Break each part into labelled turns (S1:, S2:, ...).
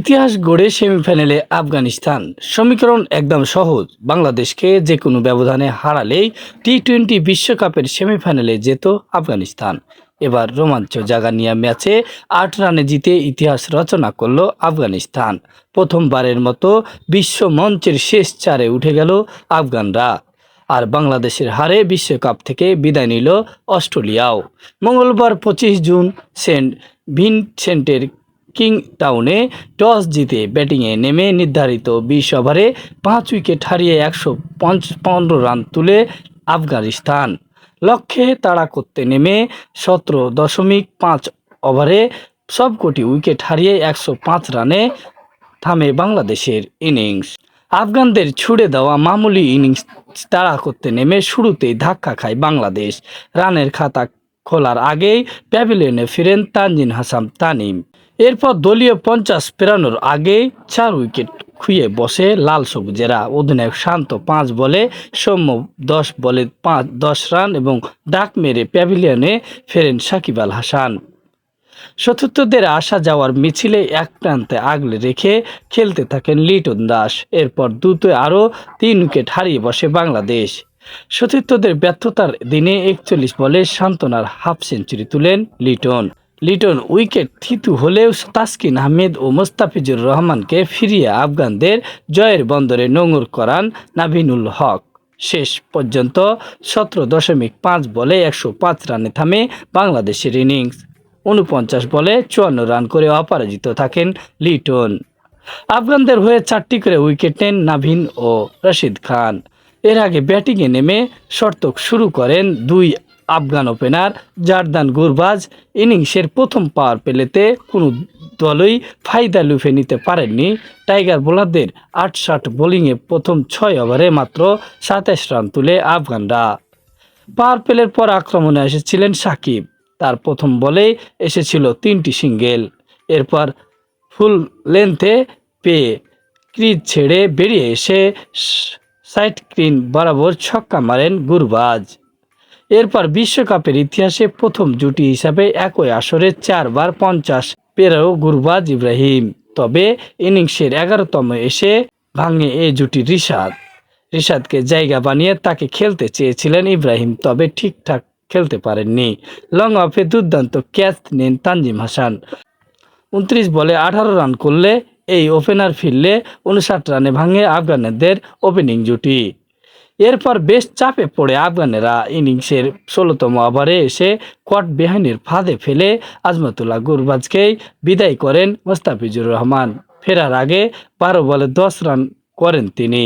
S1: ইতিহাস গড়ে সেমিফাইনালে আফগানিস্তান। সমীকরণ একদম সহজ। বাংলাদেশকে যে কোনো ব্যবধানে হারালেই টি টোয়েন্টি বিশ্বকাপের সেমিফাইনালে যেত আফগানিস্তান। এবার রোমাঞ্চ জাগা নিয়ে ম্যাচে আট রানে জিতে ইতিহাস রচনা করল আফগানিস্তান। প্রথমবারের মতো বিশ্ব মঞ্চের শেষ চারে উঠে গেল আফগানরা। আর বাংলাদেশের হারে বিশ্বকাপ থেকে বিদায় নিল অস্ট্রেলিয়াও। মঙ্গলবার পঁচিশ জুন সেন্ট ভিনসেন্টের কিং টাউনে টস জিতে ব্যাটিংয়ে নেমে নির্ধারিত বিশ ওভারে পাঁচ উইকেট হারিয়ে একশো পনেরো রান তুলে আফগানিস্তান। লক্ষ্যে তাড়া করতে নেমে সতেরো দশমিক পাঁচ ওভারে সবকটি উইকেট হারিয়ে একশো পাঁচ রানে থামে বাংলাদেশের ইনিংস। আফগানদের ছুড়ে দেওয়া মামুলি ইনিংস তাড়া করতে নেমে শুরুতেই ধাক্কা খায় বাংলাদেশ। রানের খাতা খোলার আগেই প্যাভিলিয়নে ফিরেন তানজিন হাসান তানিম। এরপর দলীয় পঞ্চাশ পেরানোর আগে চার উইকেট খুঁয়ে বসে লাল সবুজেরা। অধিনায়ক শান্ত পাঁচ বলে, সৌম্য দশ বলে পাঁচ, দশ রান এবং ডাক মেরে প্যাভিলিয়নে ফেরেন সাকিব আল হাসান। সতীর্থদের আসা যাওয়ার মিছিলে এক প্রান্তে আগলে রেখে খেলতে থাকেন লিটন দাস। এরপর দ্রুত আরও তিন উইকেট হারিয়ে বসে বাংলাদেশ। সতীর্থদের ব্যর্থতার দিনে একচল্লিশ বলে সান্ত্বনার হাফ সেঞ্চুরি তুলেন লিটন। লিটন, উইকেট থিতু হলেও তাসকিন আহমেদ ও মোস্তাফিজুর রহমানকে ফিরিয়ে আফগানদের জয়ের বন্দরে নোঙর করান নাভিনুল হক। শেষ পর্যন্ত সতেরো দশমিক পাঁচ বলে একশো পাঁচ রানে থামে বাংলাদেশের ইনিংস। উনপঞ্চাশ বলে চুয়ান্ন রান করে অপরাজিত থাকেন লিটন। আফগানদের হয়ে চারটি করে উইকেট নেন নাভিন ও রশিদ খান। এর আগে ব্যাটিংয়ে নেমে শর্তক শুরু করেন দুই আফগান ওপেনার জারদান গুরবাজ ইনিংসের প্রথম পাওয়ার পেলেতে কোনো দলই ফায়দা লুফে নিতে পারেননি। টাইগার বোলারদের আটষাট বোলিংয়ে প্রথম ছয় ওভারে মাত্র সাতাশ রান তুলে আফগানরা। পাওয়ার পেলের পর আক্রমণে এসেছিলেন সাকিব। তার প্রথম বলেই এসেছিল তিনটি সিঙ্গেল। এরপর ফুল লেন্থে পেয়ে ক্রিজ ছেড়ে বেরিয়ে এসে সাইড স্ক্রিন বরাবর ছক্কা মারেন গুরবাজ। এরপর বিশ্বকাপের ইতিহাসে প্রথম জুটি হিসাবে একই আসরে চারবার পঞ্চাশ পেরো গুরবাজ ইব্রাহিম। তবে ইনিংসের এগারোতম এসে ভাঙে এ জুটি রিশাদ। রিশাদকে জায়গা বানিয়ে তাকে খেলতে চেয়েছিলেন ইব্রাহিম, তবে ঠিকঠাক খেলতে পারেননি। লং অফে দুর্দান্ত ক্যাচ নেন তানজিম হাসান। উনত্রিশ বলে আঠারো রান করলে এই ওপেনার ফিরলে উনষাট রানে ভাঙে আফগানদের ওপেনিং জুটি। এরপর বেশ চাপে পড়ে আফগানেরা ইনিংসের ষোলোতম ওভারে এসে কট বেহানির ফাঁদে ফেলে আজমতুল্লাহ গুরবাজকেই বিদায় করেন মোস্তাফিজুর রহমান। ফেরার আগে বারো বলে দশ রান করেন তিনি।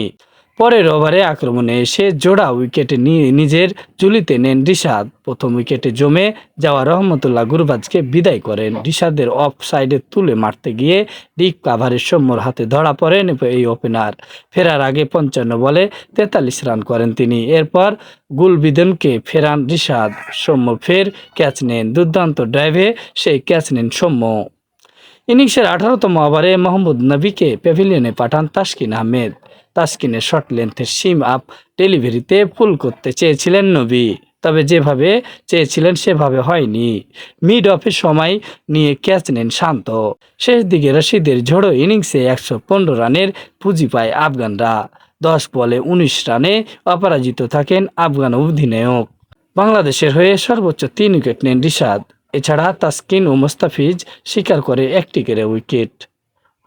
S1: পরের ওভারে আক্রমণে এসে জোড়া উইকেটে নিয়ে নিজের ঝুলিতে নেন রিশাদ। প্রথম উইকেটে জমে যাওয়া রহমতুল্লাহ গুরবাজকে বিদায় করেন। রিশাদের অফ সাইডে তুলে মারতে গিয়ে ডিপ কাভারের সৌম্যর হাতে ধরা পড়েন এই ওপেনার ফেরার আগে পঞ্চান্ন বলে তেতাল্লিশ রান করেন তিনি। এরপর গুলবিদনকে ফেরান রিশাদ। সৌম্য ফের ক্যাচ নেন। দুর্দান্ত ড্রাইভে সেই ক্যাচ নেন সৌম্য। ইনিংসের আঠারোতম ওভারে মোহাম্মদ নবীকে প্যাভিলিয়নে পাঠান তাসকিন আহমেদ। তাসকিনের শর্ট লেন্থের সিম আপ ডেলিভারিতে ফুল করতে চেয়েছিলেন নবী, তবে যেভাবে চেয়েছিলেন সেভাবে হয়নি। মিড অফের সময় নিয়ে ক্যাচ নেন শান্ত। শেষ দিকে রশিদের ঝোড়ো ইনিংসে একশো পনেরো রানের পুঁজি পায় আফগানরা। দশ বলে উনিশ রানে অপরাজিত থাকেন আফগান অধিনায়ক। বাংলাদেশের হয়ে সর্বোচ্চ তিন উইকেট নেন রিশাদ। এছাড়া তাসকিন ও মোস্তাফিজ শিকার করে একটি করে উইকেট।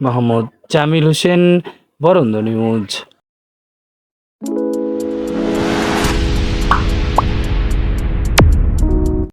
S1: মোহাম্মদ জামিল হোসেন বরন্দ নিউজ।